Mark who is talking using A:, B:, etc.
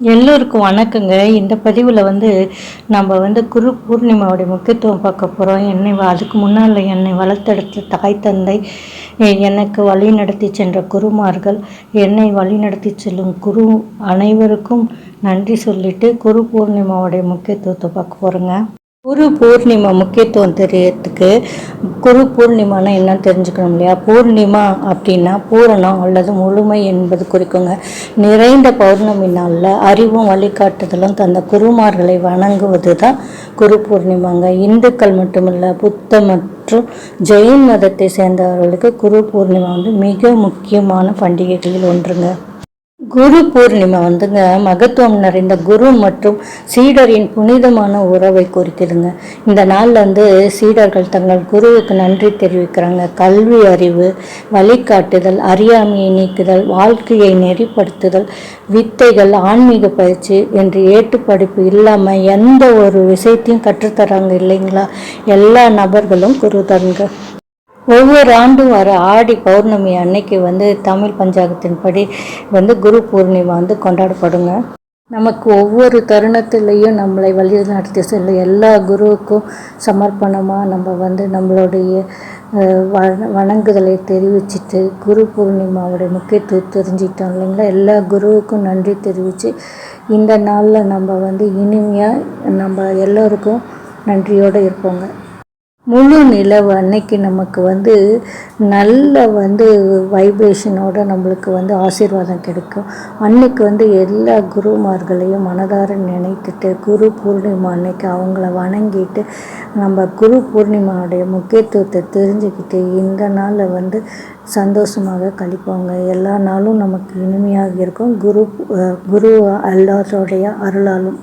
A: எல்லோருக்கும் வணக்கங்க. இந்த பதிவில் வந்து நம்ம வந்து குரு பூர்ணிமாவுடைய முக்கியத்துவம் பார்க்க போகிறோம் என்னை அதுக்கு முன்னால் என்னை வளர்த்தெடுத்த தாய் தந்தை எனக்கு வழி நடத்தி சென்ற குருமார்கள் என்னை வழி நடத்தி செல்லும் குரு அனைவருக்கும் நன்றி சொல்லிட்டு குரு பூர்ணிமாவுடைய முக்கியத்துவத்தை பார்க்க போகிறோங்க குரு பூர்ணிமா முக்கியத்துவம் தெரியறதுக்கு குரு பூர்ணிமானா என்னன்னு தெரிஞ்சுக்கணும் இல்லையா? பூர்ணிமா அப்படின்னா பூரணம் அல்லது முழுமை என்பது குறிக்குங்க. நிறைந்த பௌர்ணமி நாளில் அறிவும் வழிகாட்டுதலும் தந்த குருமார்களை வணங்குவது தான் குரு பூர்ணிமாங்க. இந்துக்கள் மட்டுமல்ல புத்த மற்றும் ஜெயின் மதத்தை சேர்ந்தவர்களுக்கு குரு பூர்ணிமா வந்து மிக முக்கியமான பண்டிகைகளில் ஒன்றுங்க. குரு பூர்ணிமா வந்துங்க. மகத்துவம் நிறைந்த குரு மற்றும் சீடரின் புனிதமான உறவை குறிக்குதுங்க இந்த நாளில் வந்து சீடர்கள் தங்கள் குருவுக்கு நன்றி தெரிவிக்கிறாங்க. கல்வி அறிவு வழிகாட்டுதல் அறியாமையை நீக்குதல் வாழ்க்கையை நெறிப்படுத்துதல் வித்தைகள் ஆன்மீக பயிற்சி என்று ஏட்டுப்படிப்பு இல்லாமல் எந்த ஒரு விஷயத்தையும் கற்றுத்தராங்க இல்லைங்களா? எல்லா நபர்களும் குரு குருதன்க ஒவ்வொரு ஆண்டும் வர ஆடி பௌர்ணமி அன்னைக்கு வந்து தமிழ் பஞ்சாங்கத்தின்படி வந்து குரு பூர்ணிமா வந்து கொண்டாடப்படுங்க. நமக்கு ஒவ்வொரு தருணத்திலையும் நம்மளை வழி நடத்தி எல்லா குருவுக்கும் சமர்ப்பணமாக நம்ம வந்து நம்மளுடைய வ- வணங்குதலை தெரிவிச்சுட்டு குரு பூர்ணிமாவுடைய முக்கியத்துவம் தெரிஞ்சுக்கிட்டோம் இல்லைங்களா? எல்லா குருவுக்கும் நன்றி தெரிவித்து இந்த நாளில் நம்ம வந்து இனிமையாக நம்ம எல்லோருக்கும் நன்றியோடு இருப்போங்க. முழு நிலவு அன்னைக்கு நமக்கு வந்து நல்ல வந்து வைப்ரேஷனோட நம்மளுக்கு வந்து ஆசீர்வாதம் கிடைக்கும். அன்னைக்கு வந்து எல்லா குருமார்களையும் மனதார நினைத்துட்டு குரு பூர்ணிமா அன்னைக்கு அவங்கள வணங்கிட்டு நம்ம குரு பூர்ணிமாவுடைய முக்கியத்துவத்தை தெரிஞ்சுக்கிட்டு இந்த நாளில் வந்து சந்தோஷமாக கழிப்போங்க. எல்லா நாளும் நமக்கு இனிமையாக இருக்கும். குரு குரு அல்லாதோடைய அருளாலும்.